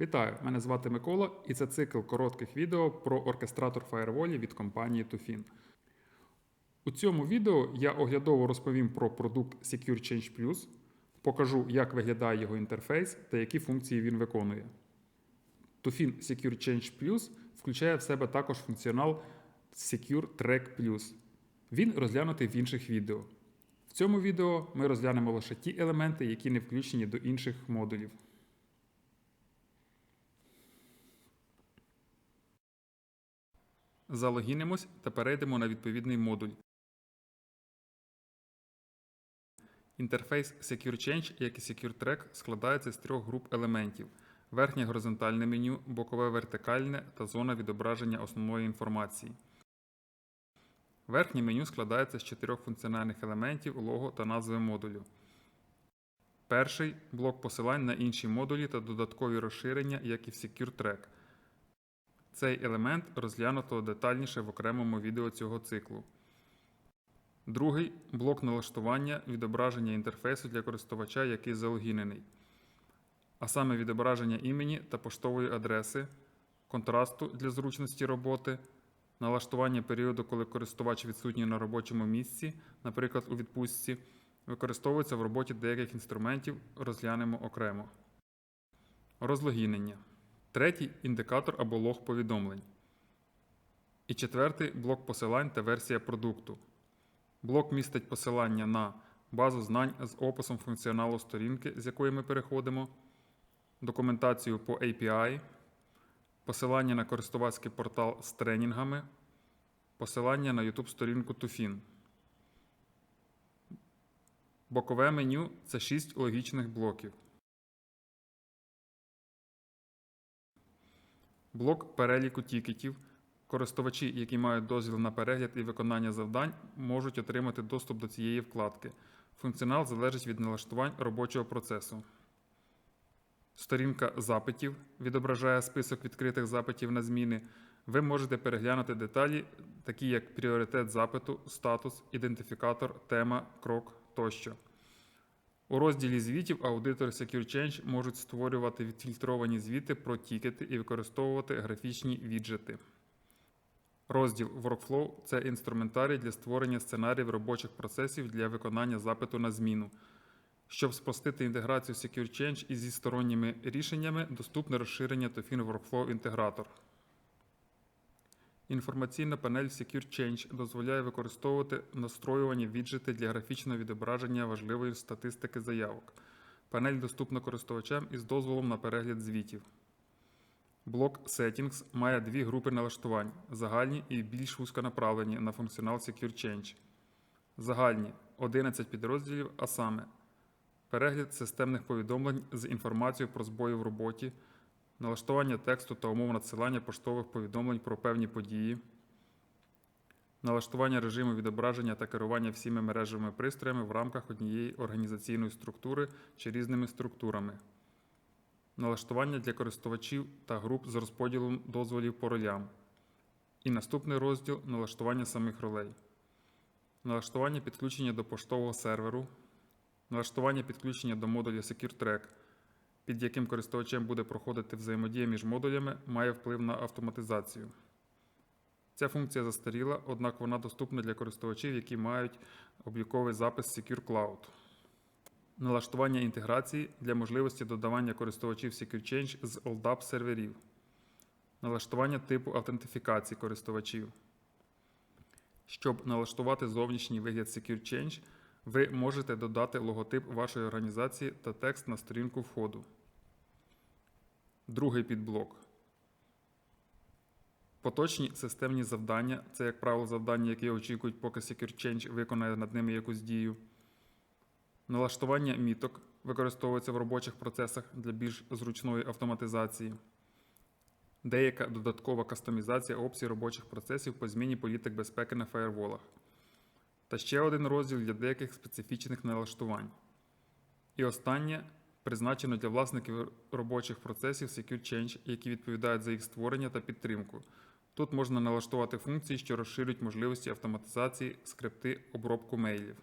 Вітаю! Мене звати Микола, і це цикл коротких відео про оркестратор фаєрволі від компанії Tufin. У цьому відео я оглядово розповім про продукт Secure Change Plus, покажу, як виглядає його інтерфейс та які функції він виконує. Tufin Secure Change Plus включає в себе також функціонал Secure Track Plus. Він розглянутий в інших відео. В цьому відео ми розглянемо лише ті елементи, які не включені до інших модулів. Залогінимось та перейдемо на відповідний модуль. Інтерфейс Secure Change, як і Secure Track, складається з трьох груп елементів: верхнє горизонтальне меню, бокове вертикальне та зона відображення основної інформації. Верхнє меню складається з чотирьох функціональних елементів, лого та назви модулю. Перший блок посилань на інші модулі та додаткові розширення, як і в Secure Track. Цей елемент розглянуто детальніше в окремому відео цього циклу. Другий блок налаштування відображення інтерфейсу для користувача, який залогінений, а саме відображення імені та поштової адреси, контрасту для зручності роботи, налаштування періоду, коли користувач відсутній на робочому місці, наприклад, у відпустці, використовується в роботі деяких інструментів, розглянемо окремо. Розлогінення. Третій індикатор або лог повідомлень. І четвертий блок посилань та версія продукту. Блок містить посилання на базу знань з описом функціоналу сторінки, з якої ми переходимо, документацію по API, посилання на користувацький портал з тренінгами, посилання на YouTube сторінку Tufin. Бокове меню це 6 логічних блоків. Блок переліку тікетів. Користувачі, які мають дозвіл на перегляд і виконання завдань, можуть отримати доступ до цієї вкладки. Функціонал залежить від налаштувань робочого процесу. Сторінка запитів відображає список відкритих запитів на зміни. Ви можете переглянути деталі, такі як пріоритет запиту, статус, ідентифікатор, тема, крок тощо. У розділі звітів аудитори Secure Change можуть створювати відфільтровані звіти про тікети і використовувати графічні віджети. Розділ Workflow це інструментарій для створення сценаріїв робочих процесів для виконання запиту на зміну. Щоб спростити інтеграцію Secure Change із зі сторонніми рішеннями, доступне розширення Tofin Workflow інтегратор. Інформаційна панель Secure Change дозволяє використовувати настроювані віджити для графічного відображення важливої статистики заявок. Панель доступна користувачам із дозволом на перегляд звітів. Блок Settings має дві групи налаштувань: загальні і більш вузьконаправлені на функціонал Secure Change. Загальні 11 підрозділів, а саме перегляд системних повідомлень з інформацією про збої в роботі, налаштування тексту та умов надсилання поштових повідомлень про певні події, налаштування режиму відображення та керування всіми мережевими пристроями в рамках однієї організаційної структури чи різними структурами, налаштування для користувачів та груп з розподілом дозволів по ролям. І наступний розділ налаштування самих ролей, налаштування підключення до поштового серверу, налаштування підключення до модуля Secure Track, під яким користувачем буде проходити взаємодія між модулями, має вплив на автоматизацію. Ця функція застаріла, однак вона доступна для користувачів, які мають обліковий запис Secure Cloud. Налаштування інтеграції для можливості додавання користувачів Secure Change з OLDAP серверів. Налаштування типу автентифікації користувачів. Щоб налаштувати зовнішній вигляд Secure Change, ви можете додати логотип вашої організації та текст на сторінку входу. Другий підблок. Поточні системні завдання це, як правило, завдання, які очікують, поки Secure Change виконає над ними якусь дію. Налаштування міток використовується в робочих процесах для більш зручної автоматизації. Деяка додаткова кастомізація опцій робочих процесів по зміні політик безпеки на фаєрволах. Та ще один розділ для деяких специфічних налаштувань. І останнє призначено для власників робочих процесів Secure Change, які відповідають за їх створення та підтримку. Тут можна налаштувати функції, що розширюють можливості автоматизації, скрипти, обробку мейлів.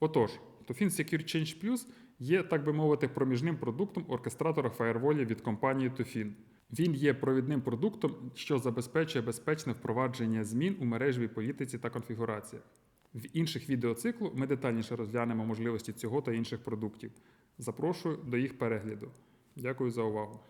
Отож, Tofin Secure Change Plus є, так би мовити, проміжним продуктом оркестратора фаєрволів від компанії Tofin. Він є провідним продуктом, що забезпечує безпечне впровадження змін у мережевій політиці та конфігураціях. В інших відеоциклу ми детальніше розглянемо можливості цього та інших продуктів. Запрошую до їх перегляду. Дякую за увагу.